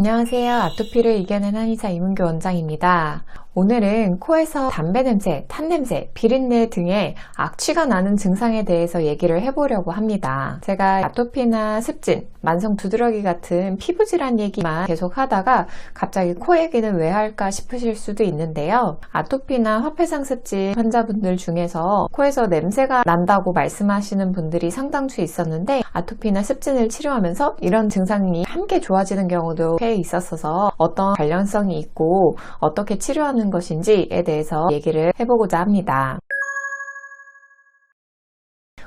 안녕하세요. 아토피를 이겨낸 한의사 이문교 원장입니다. 오늘은 코에서 담배 냄새, 탄 냄새, 비린내 등의 악취가 나는 증상에 대해서 얘기를 해보려고 합니다. 제가 아토피나 습진, 만성 두드러기 같은 피부 질환 얘기만 계속 하다가 갑자기 코 얘기는 왜 할까 싶으실 수도 있는데요. 아토피나 화폐상 습진 환자분들 중에서 코에서 냄새가 난다고 말씀하시는 분들이 상당수 있었는데 아토피나 습진을 치료하면서 이런 증상이 함께 좋아지는 경우도 꽤 있었어서 어떤 관련성이 있고 어떻게 치료하는 것인지에 대해서 얘기를 해보고자 합니다.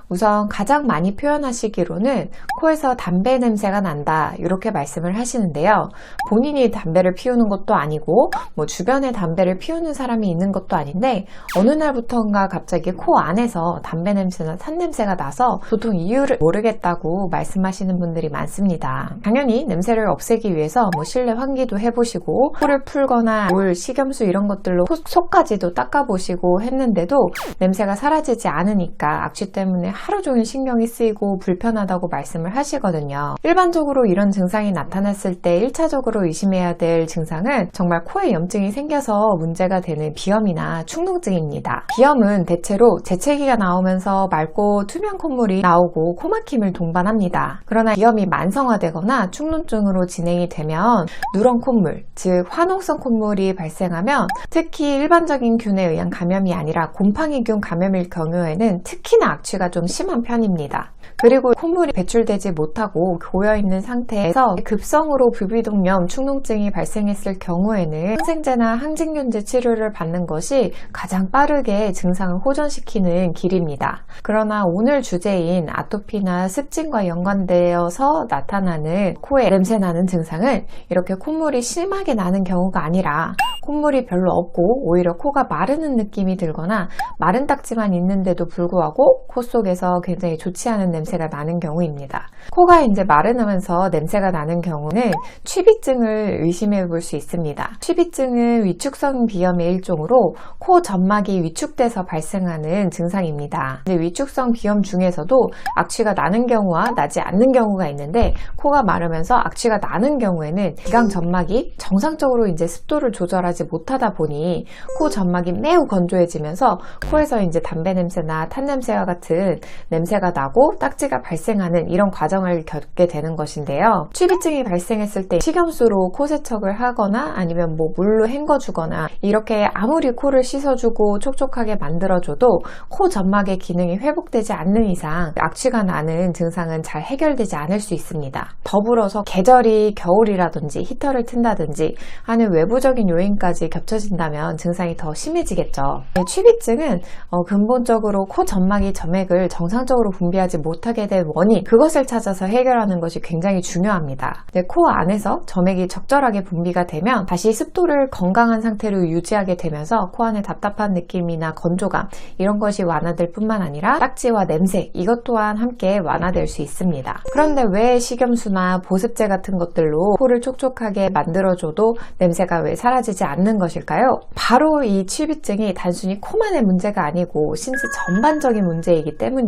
우선 가장 많이 표현하시기로는 코에서 담배 냄새가 난다 이렇게 말씀을 하시는데요. 본인이 담배를 피우는 것도 아니고 뭐 주변에 담배를 피우는 사람이 있는 것도 아닌데 어느 날부터인가 갑자기 코 안에서 담배 냄새나 탄 냄새가 나서 보통 이유를 모르겠다고 말씀하시는 분들이 많습니다. 당연히 냄새를 없애기 위해서 뭐 실내 환기도 해보시고 코를 풀거나 물, 식염수 이런 것들로 속까지도 닦아보시고 했는데도 냄새가 사라지지 않으니까 악취 때문에 하루 종일 신경이 쓰이고 불편하다고 말씀을 하시거든요. 일반적으로 이런 증상이 나타났을 때 1차적으로 의심해야 될 증상은 정말 코에 염증이 생겨서 문제가 되는 비염이나 축농증입니다. 비염은 대체로 재채기가 나오면서 맑고 투명 콧물이 나오고 코막힘을 동반합니다. 그러나 비염이 만성화되거나 축농증으로 진행이 되면 누런 콧물, 즉 화농성 콧물이 발생하면 특히 일반적인 균에 의한 감염이 아니라 곰팡이균 감염일 경우에는 특히나 악취가 좀 심한 편입니다. 그리고 콧물이 배출되지 못하고 고여있는 상태에서 급성으로 부비동염, 축농증이 발생했을 경우에는 항생제나 항진균제 치료를 받는 것이 가장 빠르게 증상을 호전시키는 길입니다. 그러나 오늘 주제인 아토피나 습진과 연관되어서 나타나는 코에 냄새 나는 증상은 이렇게 콧물이 심하게 나는 경우가 아니라 콧물이 별로 없고 오히려 코가 마르는 느낌이 들거나 마른 딱지만 있는데도 불구하고 코 속에 서 굉장히 좋지 않은 냄새가 나는 경우입니다. 코가 이제 마르면서 냄새가 나는 경우는 취비증을 의심해 볼 수 있습니다. 취비증은 위축성 비염의 일종으로 코 점막이 위축돼서 발생하는 증상입니다. 위축성 비염 중에서도 악취가 나는 경우와 나지 않는 경우가 있는데 코가 마르면서 악취가 나는 경우에는 기강 점막이 정상적으로 이제 습도를 조절하지 못하다 보니 코 점막이 매우 건조해지면서 코에서 이제 담배 냄새나 탄 냄새와 같은 냄새가 나고 딱지가 발생하는 이런 과정을 겪게 되는 것인데요. 취비증이 발생했을 때 식염수로 코 세척을 하거나 아니면 뭐 물로 헹궈주거나 이렇게 아무리 코를 씻어주고 촉촉하게 만들어줘도 코 점막의 기능이 회복되지 않는 이상 악취가 나는 증상은 잘 해결되지 않을 수 있습니다. 더불어서 계절이 겨울이라든지 히터를 튼다든지 하는 외부적인 요인까지 겹쳐진다면 증상이 더 심해지겠죠. 취비증은 어, 근본적으로 코 점막이 점액을 정상적으로 분비하지 못하게 된 원인 그것을 찾아서 해결하는 것이 굉장히 중요합니다. 코 안에서 점액이 적절하게 분비가 되면 다시 습도를 건강한 상태로 유지하게 되면서 코 안에 답답한 느낌이나 건조감 이런 것이 완화될 뿐만 아니라 딱지와 냄새 이것 또한 함께 완화될 수 있습니다. 그런데 왜 식염수나 보습제 같은 것들로 코를 촉촉하게 만들어줘도 냄새가 왜 사라지지 않는 것일까요? 바로 이 취비증이 단순히 코만의 문제가 아니고 신체 전반적인 문제이기 때문입니다.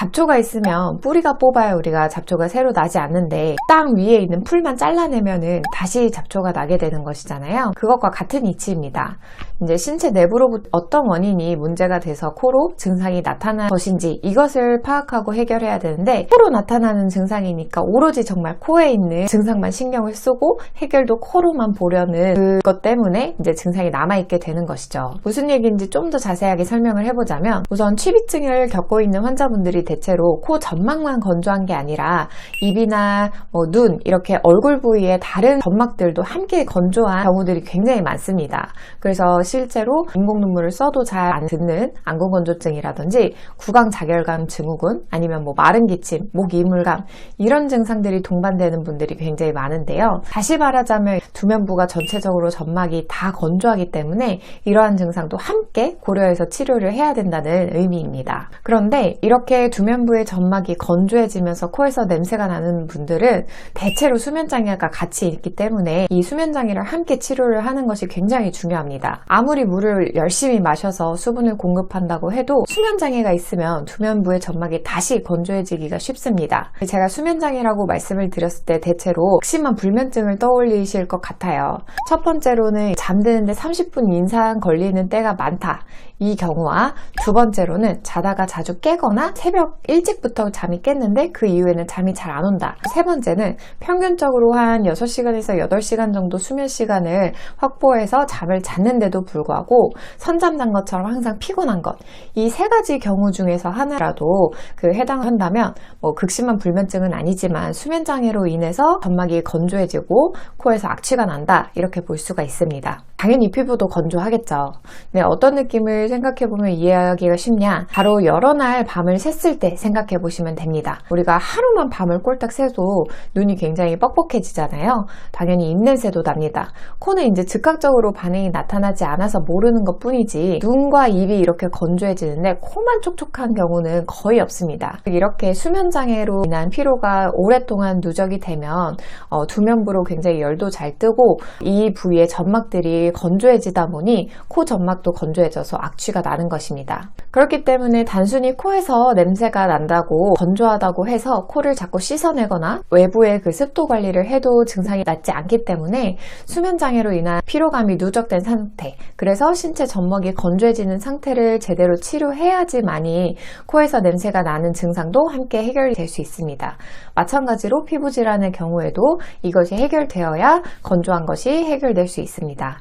잡초가 있으면 뿌리가 뽑아야 우리가 잡초가 새로 나지 않는데 땅 위에 있는 풀만 잘라내면은 다시 잡초가 나게 되는 것이잖아요. 그것과 같은 이치입니다. 이제 신체 내부로부터 어떤 원인이 문제가 돼서 코로 증상이 나타난 것인지 이것을 파악하고 해결해야 되는데 코로 나타나는 증상이니까 오로지 정말 코에 있는 증상만 신경을 쓰고 해결도 코로만 보려는 그것 때문에 이제 증상이 남아있게 되는 것이죠. 무슨 얘기인지 좀 더 자세하게 설명을 해보자면 우선 취비증을 겪고 있는 환자분들이 대체로 코 점막만 건조한 게 아니라 입이나 뭐 눈 이렇게 얼굴 부위의 다른 점막들도 함께 건조한 경우들이 굉장히 많습니다. 그래서 실제로 인공 눈물을 써도 잘 안 듣는 안구 건조증이라든지 구강 자결감 증후군 아니면 뭐 마른 기침, 목 이물감 이런 증상들이 동반되는 분들이 굉장히 많은데요. 다시 말하자면 두면부가 전체적으로 점막이 다 건조하기 때문에 이러한 증상도 함께 고려해서 치료를 해야 된다는 의미입니다. 그런데 이렇게 두면부의 점막이 건조해지면서 코에서 냄새가 나는 분들은 대체로 수면장애가 같이 있기 때문에 이 수면장애를 함께 치료를 하는 것이 굉장히 중요합니다. 아무리 물을 열심히 마셔서 수분을 공급한다고 해도 수면장애가 있으면 두면부의 점막이 다시 건조해지기가 쉽습니다. 제가 수면장애라고 말씀을 드렸을 때 대체로 심한 불면증을 떠올리실 것 같아요. 첫 번째로는 잠드는데 30분 이상 걸리는 때가 많다. 이 경우와 두 번째로는 자다가 자주 깨거나 새벽 일찍부터 잠이 깼는데 그 이후에는 잠이 잘 안 온다. 세 번째는 평균적으로 한 6시간에서 8시간 정도 수면 시간을 확보해서 잠을 잤는데도 불구하고 선잠 잔 것처럼 항상 피곤한 것. 이 세 가지 경우 중에서 하나라도 그 해당한다면 뭐 극심한 불면증은 아니지만 수면 장애로 인해서 점막이 건조해지고 코에서 악취가 난다. 이렇게 볼 수가 있습니다. 당연히 피부도 건조하겠죠. 네, 어떤 느낌을 생각해보면 이해하기가 쉽냐? 바로 여러 날 밤을 샜을 때 생각해 보시면 됩니다. 우리가 하루만 밤을 꼴딱 새도 눈이 굉장히 뻑뻑해지잖아요. 당연히 입냄새도 납니다. 코는 이제 즉각적으로 반응이 나타나지 않아서 모르는 것 뿐이지 눈과 입이 이렇게 건조해지는데 코만 촉촉한 경우는 거의 없습니다. 이렇게 수면장애로 인한 피로가 오랫동안 누적이 되면 어, 두면부로 굉장히 열도 잘 뜨고 이 부위의 점막들 이 건조해지다 보니 코 점막도 건조해져서 악취가 나는 것입니다. 그렇기 때문에 단순히 코에서 냄새가 난다고 건조하다고 해서 코를 자꾸 씻어내거나 외부의 그 습도 관리를 해도 증상이 낫지 않기 때문에 수면 장애로 인한 피로감이 누적된 상태 그래서 신체 점막이 건조해지는 상태를 제대로 치료해야지만이 코에서 냄새가 나는 증상도 함께 해결될 수 있습니다. 마찬가지로 피부 질환의 경우에도 이것이 해결되어야 건조한 것이 해결될 수 있습니다.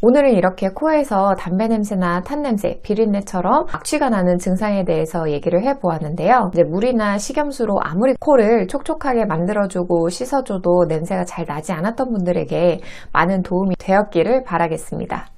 오늘은 이렇게 코에서 담배 냄새나 탄 냄새, 비린내처럼 악취가 나는 증상에 대해서 얘기를 해보았는데요. 이제 물이나 식염수로 아무리 코를 촉촉하게 만들어주고 씻어줘도 냄새가 잘 나지 않았던 분들에게 많은 도움이 되었기를 바라겠습니다.